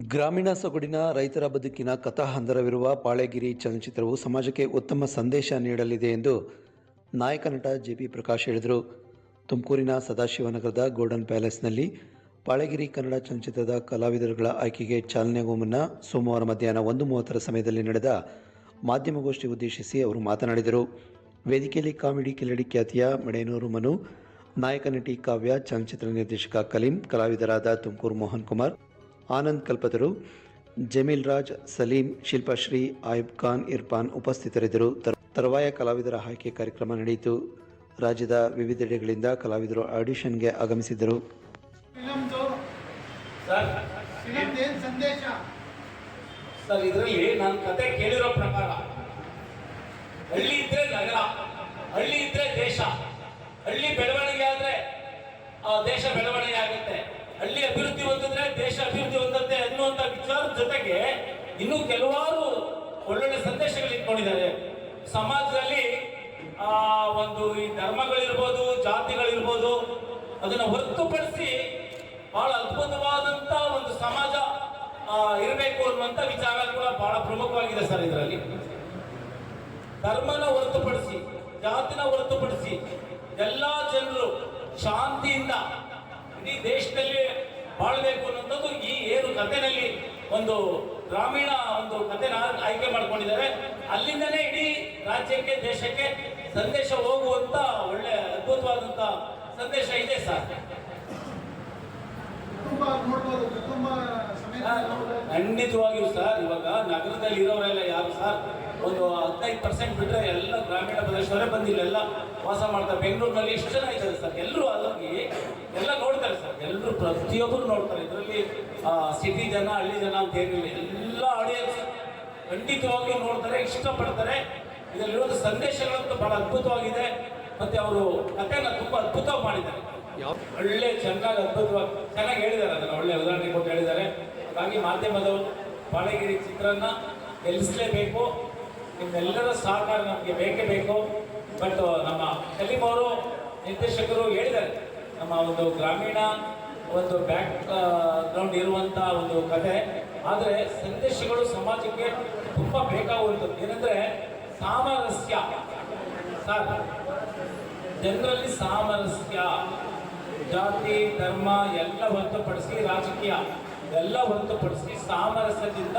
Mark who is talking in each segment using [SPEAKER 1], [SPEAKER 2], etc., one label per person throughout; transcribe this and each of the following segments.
[SPEAKER 1] ಗ್ರಾಮೀಣ ಸೊಗಡಿನ ರೈತರ ಬದುಕಿನ ಕಥಾಹಂದರವಿರುವ ಪಾಳೆಗಿರಿ ಚಲನಚಿತ್ರವು ಸಮಾಜಕ್ಕೆ ಉತ್ತಮ ಸಂದೇಶ ನೀಡಲಿದೆ ಎಂದು ನಾಯಕ ನಟ ಜೆ ಪಿ ಪ್ರಕಾಶ್ ಹೇಳಿದರು. ತುಮಕೂರಿನ ಸದಾಶಿವನಗರದ ಗೋಲ್ಡನ್ ಪ್ಯಾಲೇಸ್ನಲ್ಲಿ ಪಾಳೆಗಿರಿ ಕನ್ನಡ ಚಲನಚಿತ್ರದ ಕಲಾವಿದರುಗಳ ಆಯ್ಕೆಗೆ ಚಾಲನೆಗೂ ಮುನ್ನ ಸೋಮವಾರ ಮಧ್ಯಾಹ್ನ ಒಂದು ಮೂವತ್ತರ ಸಮಯದಲ್ಲಿ ನಡೆದ ಮಾಧ್ಯಮಗೋಷ್ಠಿ ಉದ್ದೇಶಿಸಿ ಅವರು ಮಾತನಾಡಿದರು. ವೇದಿಕೆಯಲ್ಲಿ ಕಾಮಿಡಿ ಕಿಲಡಿ ಖ್ಯಾತಿಯ ಮಡೇನೂರು ಮನು, ನಾಯಕ ನಟಿ ಕಾವ್ಯ, ಚಲನಚಿತ್ರ ನಿರ್ದೇಶಕ ಕಲೀಂ, ಕಲಾವಿದರಾದ ತುಮಕೂರು ಮೋಹನ್ ಕುಮಾರ್ ಆನಂದ್ ಕಲ್ಪತರು, ಜಮೀಲ್ ರಾಜ್, ಸಲೀಂ ಶಿಲ್ಪಾಶ್ರೀ ಆಯುಬ್ ಖಾನ್, ಇರ್ಫಾನ್ ಉಪಸ್ಥಿತರಿದ್ದರು. ತರ್- ತರುವಾಯ ಕಲಾವಿದರ ಆಯ್ಕೆ ಕಾರ್ಯಕ್ರಮ ನಡೆಯಿತು. ರಾಜ್ಯದ ವಿವಿಧೆಡೆಗಳಿಂದ ಕಲಾವಿದರು ಆಡಿಷನ್ಗೆ ಆಗಮಿಸಿದ್ದರು.
[SPEAKER 2] ಸರ್ ನಾನು ಕೇಳಿರೋ ಪ್ರಕಾರ, ಹಳ್ಳಿ ಇದ್ರೆ ನಗರ, ಹಳ್ಳಿ ಇದ್ರೆ ದೇಶ, ಹಳ್ಳಿ ಬೆಳವಣಿಗೆ ಆದ್ರೆ ಆ ದೇಶ ಬೆಳವಣಿಗೆ ಆಗುತ್ತೆ. ಹಳ್ಳಿ ಅಭಿವೃದ್ಧಿ ಹೊಂದಿದ್ರೆ ದೇಶ ಅಭಿವೃದ್ಧಿ ಹೊಂದುತ್ತೆ ಅನ್ನುವಂತ ವಿಚಾರದ ಜೊತೆಗೆ ಇನ್ನೂ ಕೆಲವಾರು ಒಳ್ಳೊಳ್ಳೆ ಸಂದೇಶಗಳು ಇಟ್ಕೊಂಡಿದ್ದಾರೆ. ಸಮಾಜದಲ್ಲಿ, ಆ, ಒಂದು ಈ ಧರ್ಮಗಳಿರ್ಬೋದು, ಜಾತಿಗಳಿರ್ಬೋದು, ಅದನ್ನ ಹೊರತುಪಡಿಸಿ ಬಹಳ ಅದ್ಭುತವಾದಂತ ಒಂದು ಸಮಾಜ ಇರಬೇಕು ಅನ್ನುವಂಥ ವಿಚಾರ ಕೂಡ ಬಹಳ ಪ್ರಮುಖವಾಗಿದೆ ಸರ್ ಇದರಲ್ಲಿ. ಧರ್ಮನ ಹೊರತುಪಡಿಸಿ, ಜಾತಿನ ಹೊರತುಪಡಿಸಿ ಎಲ್ಲಾ ಜನರು ಶಾಂತಿಯಿಂದ ಇಡೀ ದೇಶದಲ್ಲಿ ಬಾಳಬೇಕು ಅನ್ನೋಂಥದ್ದು ಈ ಏನು ಕಥೆನಲ್ಲಿ ಒಂದು ಗ್ರಾಮೀಣ ಒಂದು ಕಥೆನ ಆಯ್ಕೆ ಮಾಡ್ಕೊಂಡಿದ್ದಾರೆ. ಅಲ್ಲಿಂದಲೇ ಇಡೀ ರಾಜ್ಯಕ್ಕೆ ದೇಶಕ್ಕೆ ಸಂದೇಶ ಹೋಗುವಂತ ಒಳ್ಳೆ ಅದ್ಭುತವಾದಂತ ಸಂದೇಶ ಇದೆ ಸರ್. ಖಂಡಿತವಾಗಿಯೂ ಸರ್ ಇವಾಗ ನಗರದಲ್ಲಿ ಇರೋರೆಲ್ಲ ಯಾರು ಸರ್? ಒಂದು ಹದಿನೈದು ಪರ್ಸೆಂಟ್ ಬಿಟ್ಟರೆ ಎಲ್ಲ ಗ್ರಾಮೀಣ ಪ್ರದೇಶದವರೇ ಬಂದಿಲ್ಲ ಎಲ್ಲ ವಾಸ ಮಾಡ್ತಾರೆ. ಬೆಂಗಳೂರಿನಲ್ಲಿ ಎಷ್ಟು ಜನ ಇದ್ದಾರೆ ಸರ್. ಎಲ್ಲರೂ ಅಲ್ಲೋಗಿ ಎಲ್ಲ ನೋಡ್ತಾರೆ ಸರ್. ಎಲ್ಲರೂ ಪ್ರತಿಯೊಬ್ಬರು ನೋಡ್ತಾರೆ. ಇದರಲ್ಲಿ ಸಿಟಿ ಜನ, ಹಳ್ಳಿ ಜನ ಅಂತ ಏನಿಲ್ಲ. ಎಲ್ಲ ಆಡಿಯನ್ಸ್ ಖಂಡಿತವಾಗಿ ನೋಡ್ತಾರೆ, ಇಷ್ಟಪಡ್ತಾರೆ. ಇದರಲ್ಲಿರೋದು ಸಂದೇಶಗಳಂತೂ ಬಹಳ ಅದ್ಭುತವಾಗಿದೆ. ಮತ್ತೆ ಅವರು ಕಥೆನ ತುಂಬ ಅದ್ಭುತವಾಗಿ ಮಾಡಿದ್ದಾರೆ. ಒಳ್ಳೆ, ಚೆನ್ನಾಗಿ ಅದ್ಭುತವಾಗಿ ಚೆನ್ನಾಗಿ ಹೇಳಿದ್ದಾರೆ ಅದನ್ನು. ಒಳ್ಳೆ ಉದಾಹರಣೆ ಕೊಟ್ಟು ಹೇಳಿದ್ದಾರೆ. ಹಾಗಾಗಿ ಮಾಧ್ಯಮದವರು ಬಾಳೆಗಿರಿ ಚಿತ್ರನ ಗೆಲ್ಲಿಸಲೇಬೇಕು. ನಿಮ್ಮೆಲ್ಲರ ಸಹಕಾರ ನಮಗೆ ಬೇಕೇ ಬೇಕು. ಬಟ್ ನಮ್ಮ ಕಲೀಮ್ ನಿರ್ದೇಶಕರು ಹೇಳಿದ್ದಾರೆ, ನಮ್ಮ ಒಂದು ಗ್ರಾಮೀಣ ಒಂದು ಬ್ಯಾಕ್ ಗ್ರೌಂಡ್ ಇರುವಂಥ ಒಂದು ಕಥೆ ಆದರೆ ಸಂದೇಶಗಳು ಸಮಾಜಕ್ಕೆ ತುಂಬ ಬೇಕಾಗುವಂಥದ್ದು. ಏನಂದ್ರೆ ಸಾಮರಸ್ಯ. ಸರ್, ಜನರಲ್ಲಿ ಸಾಮರಸ್ಯ. ಜಾತಿ, ಧರ್ಮ ಎಲ್ಲ ಹೊರತುಪಡಿಸಿ ರಾಜಕೀಯ ಎಲ್ಲ ಹೊರತುಪಡಿಸಿ ಸಾಮರಸ್ಯದಿಂದ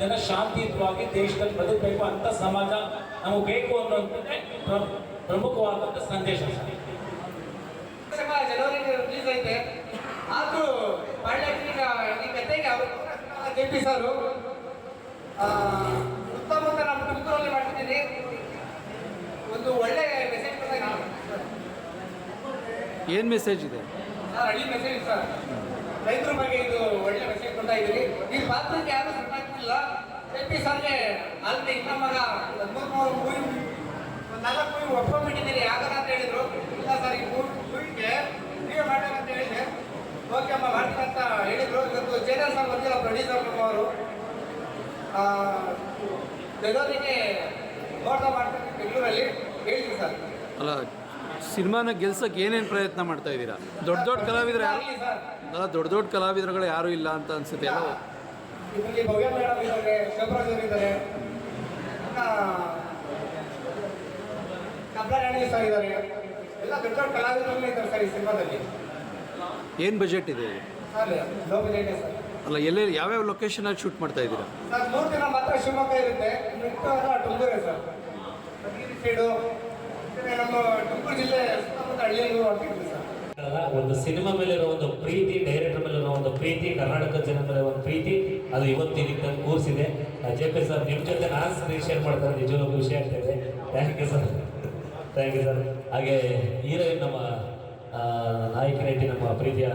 [SPEAKER 2] ಜನ ಶಾಂತಿಯುತವಾಗಿ ದೇಶದಲ್ಲಿ ಬದುಕಬೇಕು ಅಂತ ಸಮಾಜ ನಮಗೆ ಬೇಕು ಅನ್ನುವಂಥದ್ದೇ ಪ್ರಮುಖವಾದಂತ ಪ್ರಮುಖವಾದಂಥ ಸಂದೇಶ.
[SPEAKER 3] ಜನವರಿಗೆ ರಿಲೀಸ್ ಐತೆ. ಆದ್ರೂ ಈ ಕಥೆಗೆ ಅವರು ಜೆ ಪಿ ಸರ್. ಉತ್ತಮ ಅಂತ ನಮ್ಮ ತುಮಕೂರಲ್ಲಿ ಮಾಡ್ತಿದ್ದೀನಿ ಒಂದು ಒಳ್ಳೆ ಮೆಸೇಜ್
[SPEAKER 4] ಏನು ಮೆಸೇಜ್ ಇದೆ?
[SPEAKER 3] ಸರ್ ಹಳ್ಳಿ ಮೆಸೇಜ್ ಸರ್. ರೈತರ ಬಗ್ಗೆ ಇದು ಒಳ್ಳೆ ಮೆಸೇಜ್ ಕೊಡ್ತಾ ಇದ್ದೀವಿ ಈ ಪಾತ್ರಕ್ಕೆ ಯಾರು ಸರ್ಗೆ ಅಲ್ಲಿ ಇನ್ನ ಮಗ ಮೂರು ಮೂರು ಮೂವಿ ಒಂದು ನಾಲ್ಕು ಮೂವಿ ಒಪ್ಕೊಂಡ್ಬಿಟ್ಟಿದ್ದೀರಿ ಯಾಕಂತ ಅಂತ ಹೇಳಿದ್ರು. ಇಲ್ಲ ಸರ್ ಈ ಮೂರು ಮೂವಿಗೆ ನೀವೇ ಮಾಡ್ಬೇಕಂತ ಹೇಳಿದೆ ಓಕೆ ಅಮ್ಮ ಮಾಡ್ತೀನಿ ಅಂತ ಹೇಳಿದ್ರು. ಇವತ್ತು ಜೇನರ್ ಸರ್ ಬಂದಿಲ್ಲ ಪ್ರೊಡ್ಯೂಸರ್ ಅವರು. ಬೆಂಗಳೂರಿಗೆ ನೋಡ್ತಾ ಮಾಡ್ತಾರೆ ಬೆಂಗಳೂರಲ್ಲಿ ಹೇಳ್ತೀನಿ ಸರ್.
[SPEAKER 4] ಅಲ್ಲ ಸಿನಿಮಾನ ಗೆಲ್ಸಕ್ಕೆ ಏನೇನು ಪ್ರಯತ್ನ ಮಾಡ್ತಾ ಇದ್ದೀರಾ? ದೊಡ್ಡ ದೊಡ್ಡ ಕಲಾವಿದರು ಯಾರು? ಅಲ್ಲ ದೊಡ್ಡ ದೊಡ್ಡ ಕಲಾವಿದರುಗಳು ಯಾರೂ ಇಲ್ಲ ಅಂತ ಅನ್ಸುತ್ತೆ? ಎಲ್ಲ
[SPEAKER 3] ಇದರಲ್ಲಿ ಭವ್ಯ ಮೇಡಮ್ ಇದ್ದಾರೆ ಶಿವರಾಜ್ ಕಬ್ಬರಾಣಿ ಇದ್ದಾರೆ. ಕಬ್ಲಾರಾಣಿ ಸರ್ ಇದ್ದಾರೆ. ಎಲ್ಲ ದೊಡ್ಡ ದೊಡ್ಡ ಕಲಾವಿದರಲ್ಲೇ ಇದ್ದಾರೆ ಸರ್ ಈ ಸಿನಿಮಾದಲ್ಲಿ.
[SPEAKER 4] ಏನು ಬಜೆಟ್ ಇದೆ
[SPEAKER 3] ಸರ್ ಲೋ ಬಜೆಟ್ ಸರ್.
[SPEAKER 4] ಅಲ್ಲ ಎಲ್ಲೇ ಯಾವ್ಯಾವ ಲೊಕೇಶನಲ್ಲಿ ಶೂಟ್ ಮಾಡ್ತಾ ಇದ್ದೀರಾ?
[SPEAKER 3] ಸರ್ ಮೂರು ದಿನ ಮಾತ್ರ ಶಿವಮೊಗ್ಗ ಇರುತ್ತೆ. ಮಿಕ್ಕ ತುಮಕೂರೇ ಸರ್? ಸೈಡು ನಮ್ಮ ತುಮಕೂರು ಜಿಲ್ಲೆ ಸುತ್ತಮುತ್ತ ಹಳ್ಳಿಯಲ್ಲೂ
[SPEAKER 5] ಒಂದು ಸಿನಿಮಾ ಮೇಲೆ ಇರೋ ಒಂದು ಪ್ರೀತಿ ಇರೋ ಒಂದು ಪ್ರೀತಿ ಕರ್ನಾಟಕ ಜನಪದ ಒಂದು ಪ್ರೀತಿ ಅದು ಇವತ್ತಿನ ಕೂರಿಸಿದೆ ಜೆ ಪಿ ಸರ್ ನಿಮ್ಮ ಜೊತೆ ನಾನು ಸ್ಕ್ರೀನ್ ಶೇರ್ ಮಾಡ್ತಾರೆ ನಿಜವಾಗ್ಲೂ ಖುಷಿ ಆಗ್ತದೆ thank you sir thank you sir ಹಾಗೆ ಹೀರೋಯಿನ್ ನಮ್ಮ ಆ, ನಾಯಕ ನಟಿ ನಮ್ಮ ಪ್ರೀತಿಯ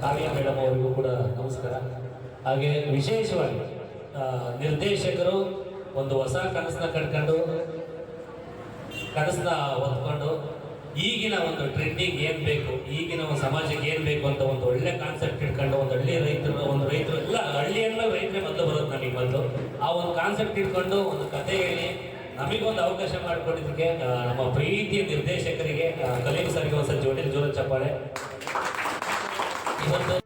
[SPEAKER 5] ಕಾವ್ಯ ಮೇಡಮ್ ಅವರಿಗೂ ಕೂಡ ನಮಸ್ಕಾರ. ಹಾಗೆ ವಿಶೇಷವಾಗಿ ನಿರ್ದೇಶಕರು ಒಂದು ಹೊಸ ಕನಸನ್ನ ಕಟ್ಕೊಂಡು ಕನಸನ್ನ ಹೊತ್ಕೊಂಡು ಈಗಿನ ಒಂದು ಟ್ರೆಂಡಿಂಗ್ ಏನ್ ಬೇಕು, ಈಗಿನ ಒಂದು ಸಮಾಜಕ್ಕೆ ಏನ್ ಬೇಕು ಅಂತ ಒಂದು ಒಳ್ಳೆ ಕಾನ್ಸೆಪ್ಟ್ ಇಟ್ಕೊಂಡು ಒಂದು ಹಳ್ಳಿ ರೈತರು, ಒಂದು ರೈತರು ಎಲ್ಲ ಹಳ್ಳಿಯನ್ನ ರೈತರೇ ಮೊದಲು ಬರೋದು ನನಗೆ ಬಂದು ಆ ಒಂದು ಕಾನ್ಸೆಪ್ಟ್ ಇಟ್ಕೊಂಡು ಒಂದು ಕತೆ ಹೇಳಿ ನಮಗೊಂದು ಅವಕಾಶ ಮಾಡಿಕೊಟ್ಟಿದ್ದಕ್ಕೆ ನಮ್ಮ ಪ್ರೀತಿಯ ನಿರ್ದೇಶಕರಿಗೆ ಕಲೀಮ್ ಕಲೀಂ ಸರ್ಗೆ ಒಂದು ಜೋಡಿ ಜೋರ ಚಪ್ಪಾಳೆ. ಇವತ್ತು